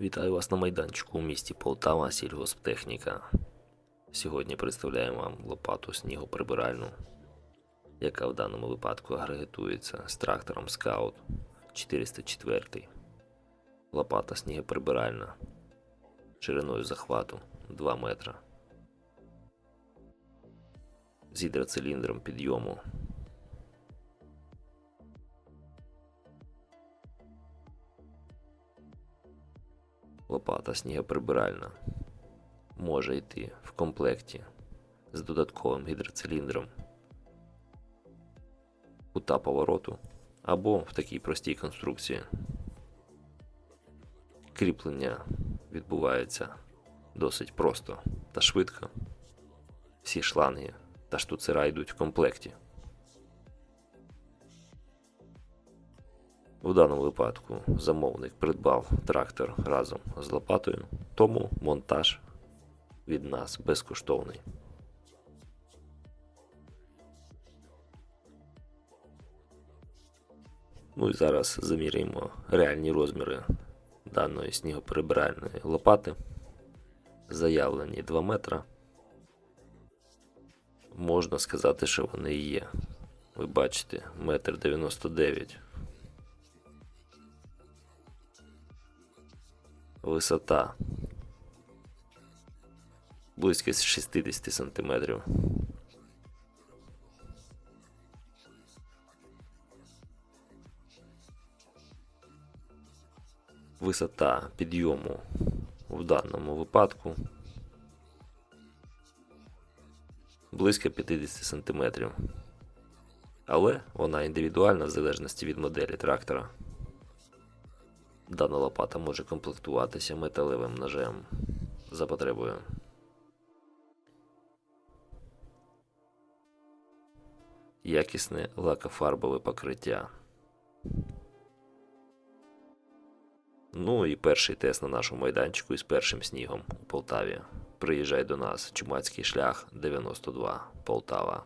Вітаю вас на майданчику у місті Полтава, сільгосптехніка. Сьогодні представляємо вам лопату снігоприбиральну, яка в даному випадку агрегатується з трактором Scout 404. Лопата снігоприбиральна шириною захвату 2 метра. З гідроциліндром підйому Лопата снігоприбиральна може йти в комплекті з додатковим гідроциліндром кута повороту або в такій простій конструкції. Кріплення відбувається досить просто та швидко. Всі шланги та штуцера йдуть в комплекті. В даному випадку замовник придбав трактор разом з лопатою, тому монтаж від нас безкоштовний. Ну і зараз заміряємо реальні розміри даної снігоприбиральної лопати. Заявлені 2 метра. Можна сказати, що вони є. Ви бачите, метр 99. Висота близько 60 сантиметрів. Висота підйому в даному випадку близько 50 сантиметрів. Але вона індивідуальна в залежності від моделі трактора. Дана лопата може комплектуватися металевим ножем за потребою. Якісне лакофарбове покриття. Ну і перший тест на нашому майданчику із першим снігом у Полтаві. Приїжджай до нас, Чумацький шлях 92, Полтава.